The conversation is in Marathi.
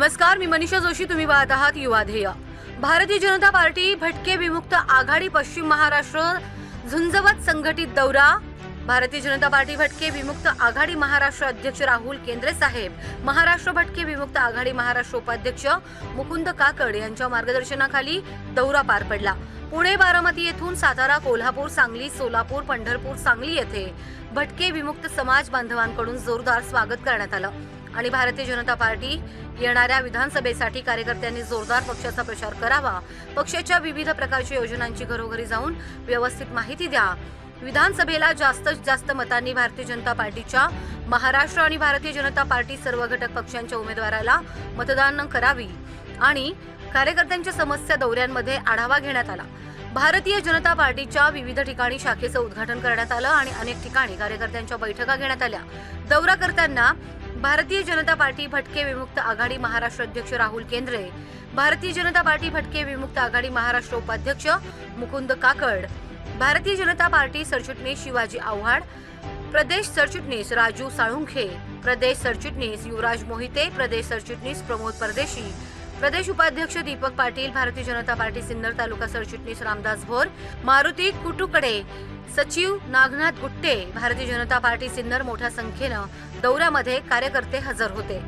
नमस्कार मी मनीषा जोशी तुम्ही पाहत आहात युवा ध्येय. भारतीय जनता पार्टी भटके विमुक्त आघाडी पश्चिम महाराष्ट्र झुंजवत संघटित दौरा. भारतीय जनता पार्टी भटके विमुक्त आघाडी महाराष्ट्र अध्यक्ष राहुल केंद्रे साहेब. महाराष्ट्र भटके विमुक्त आघाडी महाराष्ट्र उपाध्यक्ष मुकुंद काकड यांच्या मार्गदर्शनाखाली दौरा पार पडला. पुणे बारामती येथून सातारा कोल्हापूर सांगली सोलापूर पंढरपूर सांगली येथे भटके विमुक्त समाज बांधवांकडून जोरदार स्वागत करण्यात आलं. आणि भारतीय जनता पार्टी येणाऱ्या विधानसभेसाठी कार्यकर्त्यांनी जोरदार पक्षाचा प्रचार करावा. पक्षाच्या विविध प्रकारच्या योजनांची घरोघरी जाऊन व्यवस्थित माहिती द्या. विधानसभेला जास्तीत जास्त मतांनी भारतीय जनता पार्टीच्या महाराष्ट्र आणि भारतीय जनता पार्टी सर्व घटक पक्षांच्या उमेदवाराला मतदान करावी आणि कार्यकर्त्यांच्या समस्या दौऱ्यांमध्ये आढावा घेण्यात आला. भारतीय जनता पार्टीच्या विविध ठिकाणी शाखेचं उद्घाटन करण्यात आलं आणि अनेक ठिकाणी कार्यकर्त्यांच्या बैठका घेण्यात आल्या. दौरा करताना भारतीय जनता पार्टी भटके विमुक्त आघाडी महाराष्ट्र अध्यक्ष राहुल केंद्रे भारतीय जनता पार्टी भटके विमुक्त आघाडी महाराष्ट्र उपाध्यक्ष मुकुंद काकड भारतीय जनता पार्टी सरचिटणीस शिवाजी आव्हाड प्रदेश सरचिटणीस राजू साळुंखे प्रदेश सरचिटणीस युवराज मोहिते प्रदेश सरचिटणीस प्रमोद परदेशी प्रदेश उपाध्यक्ष दीपक पाटील भारतीय जनता पार्टी सिन्नर तालुका सरचिटणीस रामदास भोर मारुती कुटुकडे सचिव नागनाथ गुट्टे भारतीय जनता पार्टी सिन्नर मोठ्या संख्येनं दौऱ्यामध्ये कार्यकर्ते हजर होते.